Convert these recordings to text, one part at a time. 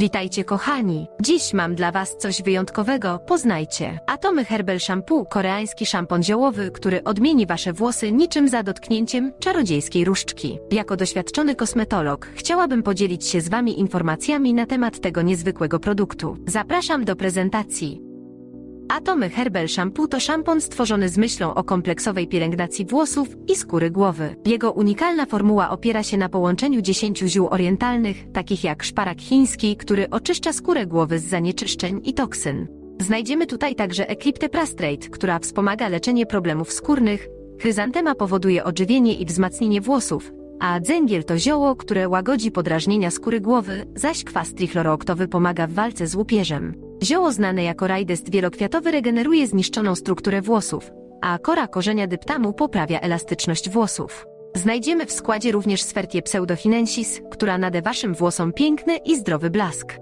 Witajcie kochani. Dziś mam dla was coś wyjątkowego, poznajcie. Atomy Herbal Shampoo, koreański szampon ziołowy, który odmieni wasze włosy niczym za dotknięciem czarodziejskiej różdżki. Jako doświadczony kosmetolog chciałabym podzielić się z wami informacjami na temat tego niezwykłego produktu. Zapraszam do prezentacji. Atomy Herbal Shampoo to szampon stworzony z myślą o kompleksowej pielęgnacji włosów i skóry głowy. Jego unikalna formuła opiera się na połączeniu 10 ziół orientalnych, takich jak szparak chiński, który oczyszcza skórę głowy z zanieczyszczeń i toksyn. Znajdziemy tutaj także Eclipte Prastrate, która wspomaga leczenie problemów skórnych, chryzantema powoduje odżywienie i wzmacnienie włosów, a dzęgiel to zioło, które łagodzi podrażnienia skóry głowy, zaś kwas trichlorooktowy pomaga w walce z łupieżem. Zioło znane jako rajdest wielokwiatowy regeneruje zniszczoną strukturę włosów, a kora korzenia dyptamu poprawia elastyczność włosów. Znajdziemy w składzie również sfertię pseudohinensis, która nade waszym włosom piękny i zdrowy blask.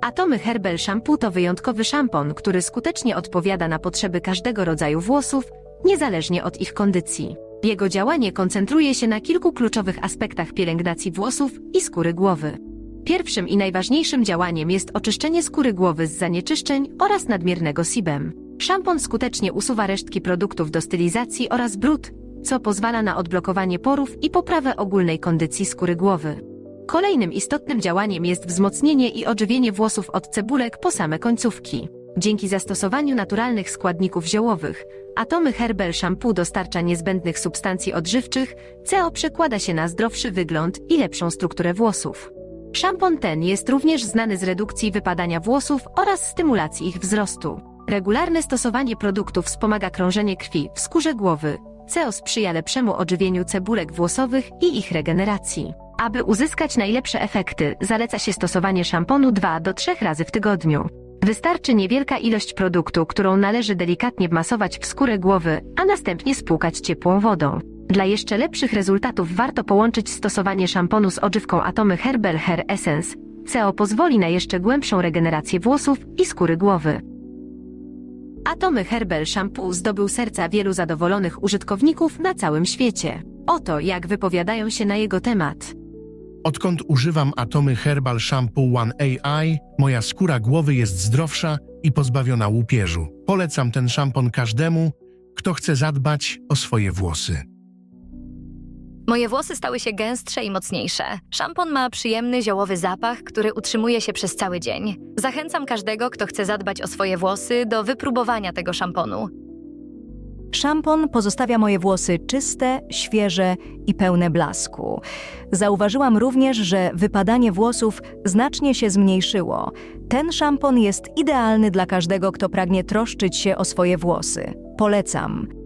Atomy Herbal Shampoo to wyjątkowy szampon, który skutecznie odpowiada na potrzeby każdego rodzaju włosów, niezależnie od ich kondycji. Jego działanie koncentruje się na kilku kluczowych aspektach pielęgnacji włosów i skóry głowy. Pierwszym i najważniejszym działaniem jest oczyszczenie skóry głowy z zanieczyszczeń oraz nadmiernego sebum. Szampon skutecznie usuwa resztki produktów do stylizacji oraz brud, co pozwala na odblokowanie porów i poprawę ogólnej kondycji skóry głowy. Kolejnym istotnym działaniem jest wzmocnienie i odżywienie włosów od cebulek po same końcówki. Dzięki zastosowaniu naturalnych składników ziołowych, atomy Herbal Shampoo dostarcza niezbędnych substancji odżywczych, co przekłada się na zdrowszy wygląd i lepszą strukturę włosów. Szampon ten jest również znany z redukcji wypadania włosów oraz stymulacji ich wzrostu. Regularne stosowanie produktu wspomaga krążenie krwi w skórze głowy, co sprzyja lepszemu odżywieniu cebulek włosowych i ich regeneracji. Aby uzyskać najlepsze efekty, zaleca się stosowanie szamponu 2 do 3 razy w tygodniu. Wystarczy niewielka ilość produktu, którą należy delikatnie wmasować w skórę głowy, a następnie spłukać ciepłą wodą. Dla jeszcze lepszych rezultatów warto połączyć stosowanie szamponu z odżywką atomy Herbal Hair Essence. CO pozwoli na jeszcze głębszą regenerację włosów i skóry głowy. Atomy Herbal Shampoo zdobył serca wielu zadowolonych użytkowników na całym świecie. Oto jak wypowiadają się na jego temat. Odkąd używam atomy Herbal Shampoo One AI, moja skóra głowy jest zdrowsza i pozbawiona łupieżu. Polecam ten szampon każdemu, kto chce zadbać o swoje włosy. Moje włosy stały się gęstsze i mocniejsze. Szampon ma przyjemny ziołowy zapach, który utrzymuje się przez cały dzień. Zachęcam każdego, kto chce zadbać o swoje włosy, do wypróbowania tego szamponu. Szampon pozostawia moje włosy czyste, świeże i pełne blasku. Zauważyłam również, że wypadanie włosów znacznie się zmniejszyło. Ten szampon jest idealny dla każdego, kto pragnie troszczyć się o swoje włosy. Polecam.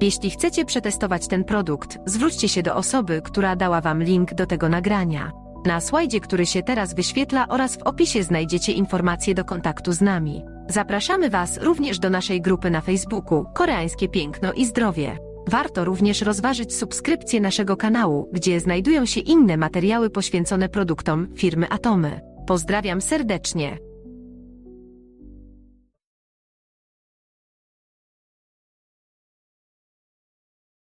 Jeśli chcecie przetestować ten produkt, zwróćcie się do osoby, która dała Wam link do tego nagrania. Na slajdzie, który się teraz wyświetla oraz w opisie znajdziecie informacje do kontaktu z nami. Zapraszamy Was również do naszej grupy na Facebooku Koreańskie Piękno i Zdrowie. Warto również rozważyć subskrypcję naszego kanału, gdzie znajdują się inne materiały poświęcone produktom firmy Atomy. Pozdrawiam serdecznie.